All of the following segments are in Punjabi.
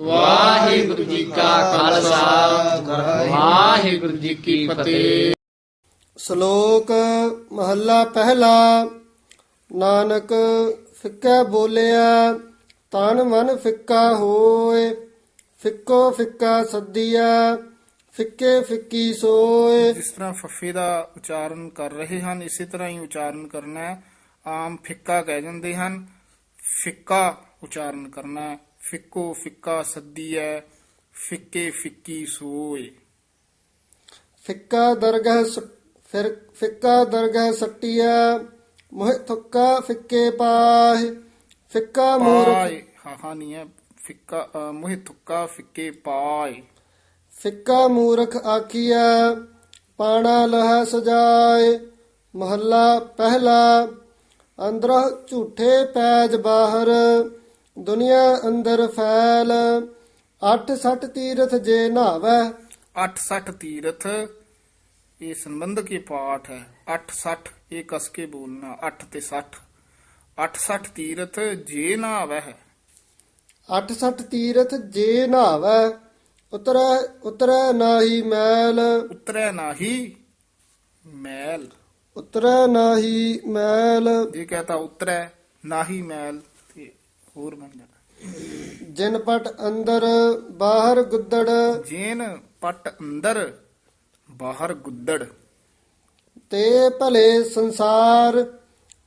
ਵਾਹਿਗੁਰੂ ਜੀ ਕਾ ਖਾਲਸਾ। ਵਾਹਿਗੁਰੂ ਜੀ ਕੀ ਫਤਿਹ। ਸ਼ਲੋਕ ਮਹੱਲਾ ਪਹਿਲਾ ਨਾਨਕ ਫਿੱਕਾ ਬੋਲਿਆ ਤਨ ਮਨ ਫਿੱਕਾ ਹੋਏ ਫਿੱਕੋ ਫਿੱਕਾ ਸੱਦੀਆ ਫਿੱਕੇ ਫਿੱਕੀ ਸੋਏ। ਜਿਸ ਤਰ੍ਹਾਂ ਫੱਫੇ ਦਾ ਉਚਾਰਨ ਕਰ ਰਹੇ ਹਨ ਇਸੇ ਤਰ੍ਹਾਂ ਹੀ ਉਚਾਰਨ ਕਰਨਾ ਹੈ। ਆਮ ਫਿੱਕਾ ਕਹਿ ਜਾਂਦੇ ਹਨ ਫਿੱਕਾ ਉਚਾਰਨ ਕਰਨਾ ਹੈ। ਫਿੱਕੋ ਫਿੱਕਾ ਸੱਦੀ ਹੈ ਫਿੱਕੇ ਫਿੱਕੀ ਸੋਏ। ਫਿੱਕਾ ਦਰਗਹ ਫਿਰ ਫਿੱਕਾ ਦਰਗਹ ਸੱਟਿਆ ਮੋਹਿ ਥੁੱਕਾ ਫਿੱਕੇ ਪਾਹਿ ਫਿੱਕਾ ਮੂਰਖ ਪਾਏ ਹਾਹਾ ਨਹੀਂ ਹੈ ਫਿੱਕਾ ਮੋਹਿ ਥੁੱਕਾ ਫਿੱਕੇ ਪਾਏ ਫਿੱਕਾ ਮੂਰਖ ਆਖੀਆ ਪਾਣਾ ਲਹਾ ਸਜਾਏ ਮਹੱਲਾ ਪਹਿਲਾ ਅੰਦਰਹ ਝੂਠੇ ਪੈਜ ਬਾਹਰ ਦੁਨੀਆ ਅੰਦਰ ਫੈਲ ਅੱਠ ਸੱਠ ਤੀਰਥ ਜੇ ਨਾਵੈ 860 ਤੀਰਥ ਇਹ ਸੰਬੰਧਕ ਹੀ ਪਾਠ ਹੈ। 860 ਇਹ ਕਸ ਕੇ ਬੋਲਣਾ। 8 ਤੇ 60 860 ਤੀਰਥ ਜੇ ਨਾ ਆਵੈ ਹੈ। ਅੱਠ ਸੱਠ ਤੀਰਥ ਜੇ ਨਾਵੈ ਉਤਰੈ ਉਤਰੈ ਨਾਹੀ ਮੈਲ। ਉਤਰੈ ਨਾਹੀ ਮੈਲ। ਉਤਰੈ ਨਾਹੀ ਮੈਲ। ਜੇ ਕਹਤਾ ਉਤਰੈ ਨਾਹੀ ਮੈਲ ਤੇ ਹੋਰ ਬਣ ਜਾਣਾ ਜਿਨ ਪਟ ਅੰਦਰ ਬਾਹਰ ਗੁੱਦੜ। ਜੇਨ ਪਟ ਅੰਦਰ ਬਾਹਰ ਗੁੱਦੜ। ਤੇ ਭਲੇ ਸੰਸਾਰ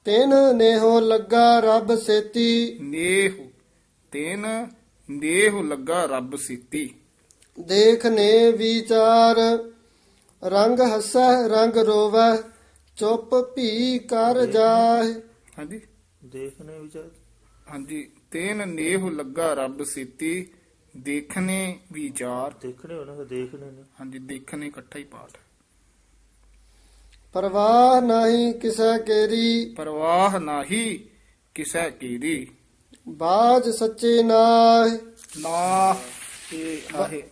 ਤਿਨ ਨੇਹੋ ਲੱਗਾ ਰੱਬ ਸੇਤੀ। ਨੇਹ ਤੈਨ ਨੇਹ ਲੱਗਾ ਰੱਬ ਸੀਤੀ। ਦੇਖ ਨੇ ਵਿਚਾਰ ਰੰਗ ਹੱਸੈ ਰੰਗ ਰੋਵੈ ਚੁੱਪ ਭੀ ਕਰ ਜਾਏ ਹਾਂਜੀ। ਦੇਖਨੇ ਵਿਚਾਰ। ਹਾਂਜੀ ਤੈਨ ਨੇਹ ਲੱਗਾ ਰੱਬ ਸੀਤੀ ਦੇਖਨੇ ਵਿਚਾਰ ਦੇਖਣੇ ਹੋਣਾ ਤਾਂ ਦੇਖਣੇ ਨੇ। ਹਾਂਜੀ ਦੇਖਣੇ ਇਕੱਠਾ ਹੀ ਪਾਠ ਹੈ। ਪਰਵਾਹ ਨਹੀਂ ਕਿਸੈ ਕੇਰੀ। ਪਰਵਾਹ ਨਾਹੀ ਕਿਸੈ ਕੀਦੀ ਬਾਜ ਸੱਚੇ ਨਾਹ। ਨਾ ਇਹ ਆਹੇ।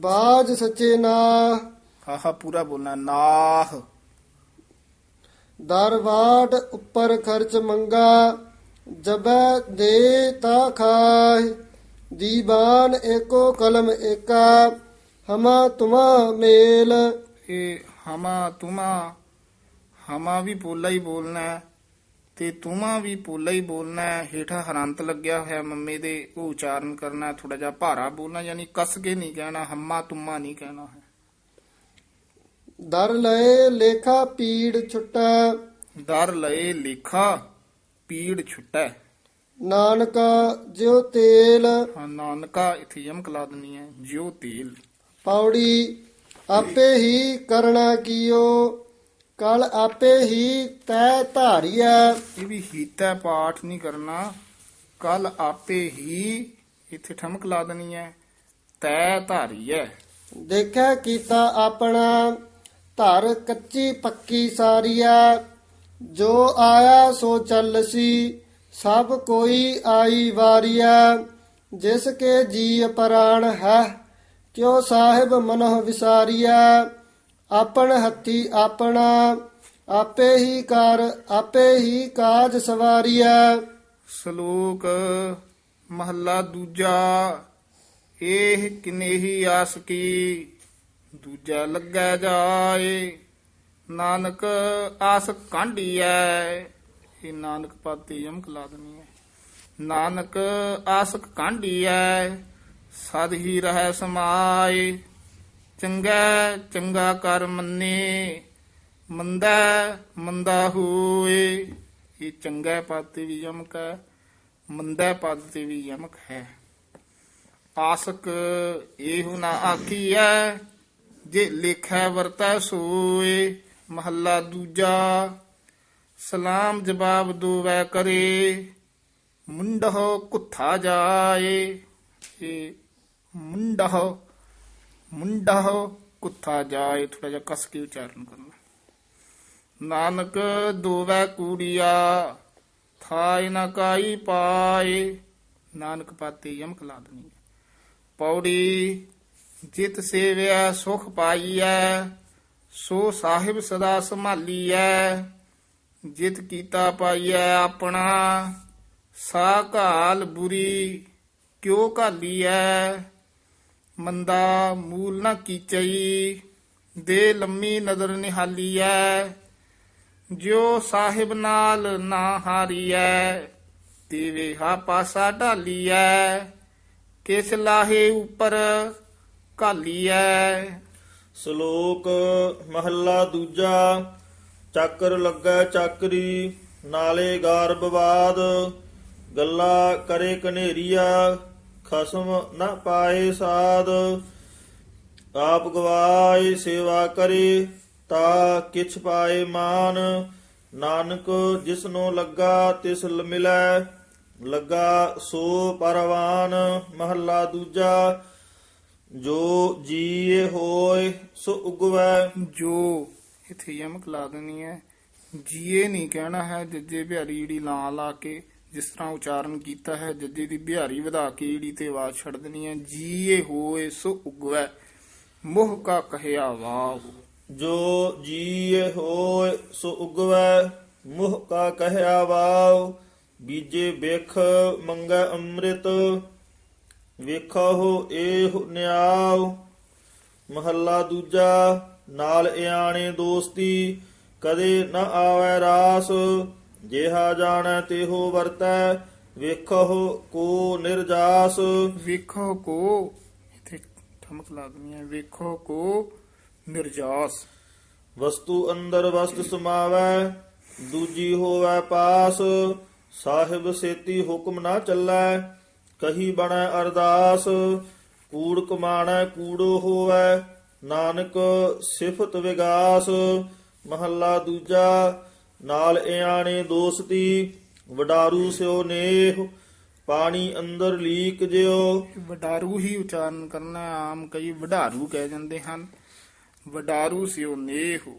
ਬਾਜ ਸੱਚੇ ਨਾਹ। ਆਹਾ ਪੂਰਾ ਬੋਲਣਾ ਨਾਹ। ਦਰਵਾਟ ਉੱਪਰ ਖਰਚ ਮੰਗਾ। ਜਬੈ ਦੇ ਤਾ ਖਾਇ ਦੀਵਾਨ ਏਕੋ ਕਲਮ ਏਕਾ ਹਮਾ ਤੁਮਾ ਮੇਲ। ਇਹ ਹਮਾ ਤੁਮਾ ਹਮਾ ਵੀ ਪੋਲਾ ਹੀ ਬੋਲਣਾ ਹੈ ਤੇ ਤੁਮਾ ਵੀ ਪੋਲਾ ਹੀ ਬੋਲਣਾ ਹੈ ਹੇਠਾਂ ਹਰੰਤ ਲੱਗਿਆ ਹੋਇਆ ਮੰਮੇ ਦੇ ਉਹ ਉਚਾਰਨ ਕਰਨਾ ਥੋੜਾ ਜਿਹਾ ਭਾਰਾ ਬੋਲਣਾ ਯਾਨੀ ਕਸ ਕੇ ਨਹੀਂ ਕਹਿਣਾ ਹਮਾ ਤੁਮਾ ਨਹੀਂ ਕਹਿਣਾ ਹੈ। ਦਰ ਲਏ ਲੇਖਾ ਪੀੜ ਛੁਟੈ। ਦਰ ਲਏ ਲੇਖਾ ਪੀੜ ਛੁਟੈ। ਨਾਨਕਾ ਜਿਉ ਤੇਲ। ਹਾਂ ਨਾਨਕਾ ਇਥੇ ਯਮਕ ਲਾ ਦਨੀ ਹੈ ਜਿਉ ਤੇਲ। ਪੌੜੀ ਆਪੇ ਹੀ ਕਰਣਾ ਕੀਓ ਕਲ ਆਪੇ ਹੀ ਤੈ ਧਾਰੀਐ। ਇਹ ਵੀ ਹੀਤਾ ਪਾਠ ਨਹੀਂ ਕਰਨਾ। ਕੱਲ ਆਪੇ ਹੀ ਇਥੇ ਠਮਕ ਲਾ ਦਨੀ ਹੈ ਤੈ ਧਾਰੀ ਹੈ ਦੇਖਿਆ ਕੀਤਾ ਆਪਣਾ ਧਰ ਕੱਚੀ ਪੱਕੀ ਸਾਰੀਆ ਜੋ ਆਇਆ ਸੋ ਚੱਲਸੀ ਸਭ ਕੋਈ ਆਈ ਵਾਰੀਆ ਜਿਸ ਕੇ ਜੀ ਪ੍ਰਾਣ ਹੈ, ਕਿਉ ਸਾਹਿਬ ਮਨਹ ਵਿਸਾਰੀਆ ਆਪਣ ਹੱਥੀ ਆਪਣਾ, ਆਪੇ ਹੀ ਕਰ, ਆਪੇ ਹੀ ਕਾਜ ਸਵਾਰੀਆ ਸ਼ਲੋਕ ਮਹੱਲਾ ਦੂਜਾ ਇਹ ਕਿਨੇਹੀ ਆਸ ਕੀ, ਦੂਜਾ ਲੱਗੈ ਜਾਏ। ਨਾਨਕ ਆਸ ਕਾਂਢੀਐ, ਇਹ ਨਾਨਕ ਪਾਤੀ ਯਮਕ ਲਾ ਦਨੀ ਹੈ। ਨਾਨਕ ਆਸ ਕਾਂਢੀਐ, ਸਦ ਹੀ ਰਹਿ ਸਮਾਏ, ਚੰਗਾ ਚੰਗਾ ਕਰ ਮੰਨੇ, ਮੰਦਾ ਮੰਦਾ ਹੋਏ। ਇਹ ਚੰਗਾ ਪਦ ਤੇ ਵੀ ਯਮਕ ਹੈ, ਮੰਦਾ ਪਦ ਤੇ ਵੀ ਯਮਕ ਹੈ। ਆਸਕ ਇਹੋ ਨਾ ਆਖੀਐ, ਜੇ ਲਿਖੈ ਵਰਤੈ ਸੋਏ। ਮਹੱਲਾ ਦੂਜਾ, ਸਲਾਮ ਜਵਾਬ ਦੋਵੈ ਕਰੇ, ਮੁੰਡਹੁ ਕੁੱਥਾ ਜਾਏ ਇਹ ਮੁੰਡਹੁ ਮੁੰਡਹੁ ਕੁੱਥਾ ਜਾਏ ਥੋੜਾ ਜਿਹਾ ਕਸ ਕੇ ਉਚਾਰਨ ਕਰਨਾ। ਨਾਨਕ ਦੋਵੈ ਕੂੜੀਆ, ਥਾਇ ਨ ਕਾਈ ਪਾਏ। ਨਾਨਕ ਪਾਤੇ ਯਮਕ ਲਾ ਦਨੀ ਪੌੜੀ, ਜਿਤ ਸੇਵਿਆ ਸੁਖ ਪਾਈਐ। ਸੋ ਸਾਹਿਬ ਸਦਾ ਸੰਭਾਲੀਐ, ਜਿਤ ਕੀਤਾ ਪਾਈਐ ਆਪਣਾ। ਸਾ ਘਾਲ ਬੁਰੀ ਕਿਉ ਘਾਲੀਐ? ਮੰਦਾ ਮੂਲ ਨਾ ਕੀਚਈ, ਦੇ ਲੰਮੀ ਨਦਰ ਨਿਹਾਲੀਐ। ਜਿਉ ਸਾਹਿਬ ਨਾਲ ਨਾ ਹਾਰੀਐ, ਤੇਵੇ ਹਾ ਪਾਸਾ ਢਾਲੀਐ। ਕਿਸ ਲਾਹੇ ਉਪਰ ਘਾਲੀਐ? ਸ਼ਲੋਕ ਮਹੱਲਾ ਦੂਜਾ, ਚੱਕਰ ਲੱਗਾ ਚੱਕਰੀ, ਨਾਲੇ ਗਾਰਬਵਾਦ ਗੱਲਾ ਕਰੇ ਕਨੇਰੀਆ, ਖਸਮ ਨਾ ਪਾਏ ਸਾਧ ਆਪ ਗਵਾਏ ਸੇਵਾ ਕਰੇ, ਤਾ ਕਿਛ ਪਾਏ ਮਾਨ। ਨਾਨਕ ਜਿਸਨੂੰ ਲੱਗਾ ਤਿਸ ਲ ਮਿਲੈ, ਲੱਗਾ ਸੋ ਪਰਵਾਨ। ਮਹੱਲਾ ਦੂਜਾ ਜੋ ਜੀਏ ਹੋਏ ਸੋ ਉਗਵੈ। ਜੋ ਇਥੇ ਯਮਕ ਲਾ ਦੇਣੀ ਹੈ। ਜੀਏ ਨਹੀਂ ਕਹਿਣਾ ਹੈ ਜੱਜੇ ਬਿਹਾਰੀ ਜਿਹੜੀ ਲਾ ਲਾ ਕੇ ਜਿਸ ਤਰ੍ਹਾਂ ਉਚਾਰਨ ਕੀਤਾ ਹੈ ਜੱਜੇ ਦੀ ਬਿਹਾਰੀ ਵਧਾ ਕੇ ਜਿਹੜੀ ਤੇ ਆਵਾਜ਼ ਛੱਡ ਦੇਣੀ ਹੈ। ਜੀਏ ਹੋਏ ਸੋ ਉਗਵੈ। ਮੋਹ ਕਾ ਕਹਿਆ ਵਾਹ। ਜੋ ਜੀਏ ਹੋਏ ਸੋ ਉਗਵੈ। ਮੁਹ ਕਾ ਕਹਿਆ ਵਾਉ ਬੀਜੇ ਬਿਖ ਮੰਗੈ ਅੰਮ੍ਰਿਤ। ਵੇਖੋ ਏਹ ਨਿਆਉ। ਮਹੱਲਾ ਦੂਜਾ ਨਾਲ ਇਆਣੇ ਦੋਸਤੀ ਕਦੇ ਨ ਆਵੈ ਰਾਸ। ਜਿਹਾ ਜਾਣੈ ਤੇਹੋ ਵਰਤੈ ਵੇਖੋ ਕੋ ਨਿਰਜਾਸ। ਵੇਖੋ ਕੋ ਇਥੇ ਠਮਕ ਲਾ ਦੇਣੀ ਹੈ ਵੇਖੋ ਕੋ ਨਿਰਜਾਸ। ਵਸਤੂ ਅੰਦਰ ਵਸਤ ਸਮਾਵੈ ਦੂਜੀ ਹੋਵੈ ਪਾਸ। ਸਾਹਿਬ ਸੇਤੀ ਹੁਕਮ ਨਾ ਚੱਲੈ ਕਹੀ ਬਣੈ ਅਰਦਾਸ ਕੂੜ ਕਮਾਣੈ ਕੂੜੋ ਹੋਵੈ ਨਾਨਕ ਸਿਫਤ ਵਿਗਾਸ। ਮਹੱਲਾ ਦੂਜਾ ਨਾਲ ਇਆਣੇ ਦੋਸਤੀ ਵਡਾਰੂ ਸਿਓ ਨੇਹ ਪਾਣੀ ਅੰਦਰ ਲੀਕ ਜਿਓ ਵਡਾਰੂ ਹੀ ਉਚਾਰਨ ਕਰਨਾ। ਆਮ ਕਈ ਵਡਾਰੂ ਕਹਿ ਜਾਂਦੇ ਹਨ ਵਡਾਰੂ ਸਿਓ ਨੇਹੁ।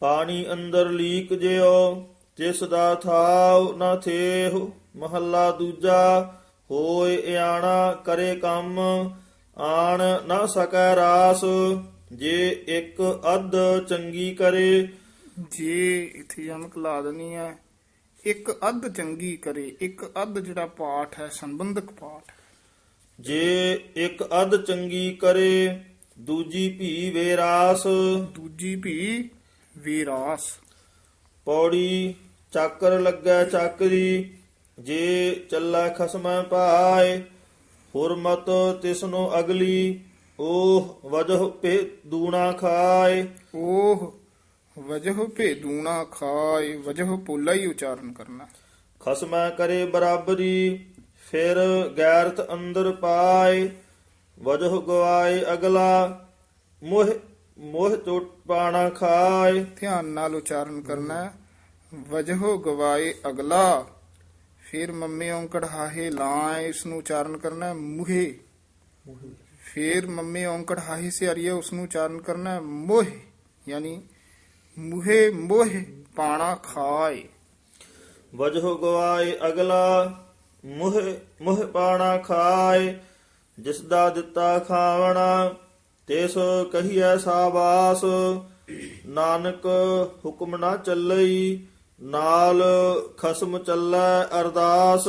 ਪਾਣੀ ਅੰਦਰ ਲੀਕ ਜਿਓ ਤਿਸ ਦਾ ਥਾਉ ਨਾ ਥੇਹੁ। ਮਹੱਲਾ ਦੂਜਾ ਹੋਏ ਇਆਣਾ ਕਰੇ ਕੰਮ ਆਣ ਨਾ ਸਕੈ ਰਾਸ ਜੇ ਇੱਕ ਅੱਧ ਚੰਗੀ ਕਰੇ। ਜੇ ਇਥੇ ਯਮਕ ਲਾ ਦੇਣੀ ਹੈ ਇੱਕ ਅੱਧ ਚੰਗੀ ਕਰੇ ਇੱਕ ਅੱਧ ਜਿਹੜਾ ਪਾਠ ਹੈ ਸੰਬੰਧਕ ਪਾਠ। ਜੇ ਇੱਕ ਅੱਧ ਚੰਗੀ ਕਰੇ ਦੂਜੀ ਭੀ ਵੇਰਾਸ ਦੂਜੀ ਵੀ ਵੀਰਾਸ ਪੌੜੀ ਚੱਕਰ ਲੱਗੈ ਚੱਕਰੀ ਜੇ ਚੱਲੈ ਖਸਮੈ ਪਾਏ ਹੁਰਮਤ ਤਿਸਨੂੰ ਅਗਲੀ ਉਹ ਵਜਹ ਪੇ ਦੂਣਾ ਖਾਏ। ਉਹ ਵਜਹ ਭੇਦੂਣਾ ਖਾਏ ਵਜਹ ਪੋਲਾ ਹੀ ਉਚਾਰਨ ਕਰਨਾ। ਖਸਮੈ ਕਰੇ ਬਰਾਬਰੀ ਫਿਰ ਗੈਰਤ ਅੰਦਰ ਪਾਏ। ਵਜਹ ਗਵਾਏ ਅਗਲਾ ਮੋਹ ਮੋਹ ਚੋਟ ਪਾਣਾ ਖਾਏ। ਧਿਆਨ ਨਾਲ ਉਚਾਰਨ ਕਰਨਾ। ਵਜਹ ਗਵਾਏ ਅਗਲਾ। ਫਿਰ ਮੰਮੇ ਔਂਕੜ ਹਾਹੇ ਲਾਂ ਇਸ ਨੂੰ ਉਚਾਰਨ ਕਰਨਾ ਹੈ, ਮੁਹੇ। ਫਿਰ ਮੰਮੇ ਔਂਕੜ ਹਾਹੇ ਸੇ ਅਰੀਏ ਉਸ ਨੂੰ ਉਚਾਰਨ ਕਰਨਾ ਹੈ, ਮੋਹ। ਯਾਨੀ ਮੁਹੇ ਮੋਹ ਪਾਣਾ ਖਾਏ। ਵਜਹ ਗਵਾਏ ਅਗਲਾ ਮੁਹ ਮੁਹ ਪਾਣਾ ਖਾਏ। ਜਿਸ ਦਾ ਦਿੱਤਾ ਖਾਵਣਾ ਤਿਸ ਕਹੀਐ ਸਾਬਾਸ। ਨਾਨਕ ਹੁਕਮ ਨਾ ਚੱਲਈ ਨਾਲ ਖਸਮ ਚੱਲੈ ਅਰਦਾਸ।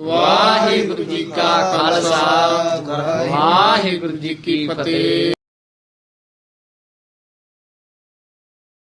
ਵਾਹਿਗੁਰੂ ਜੀ ਕਾ ਖਾਲਸਾ ਵਾਹਿਗੁਰੂ ਜੀ ਕੀ ਫਤਿਹ।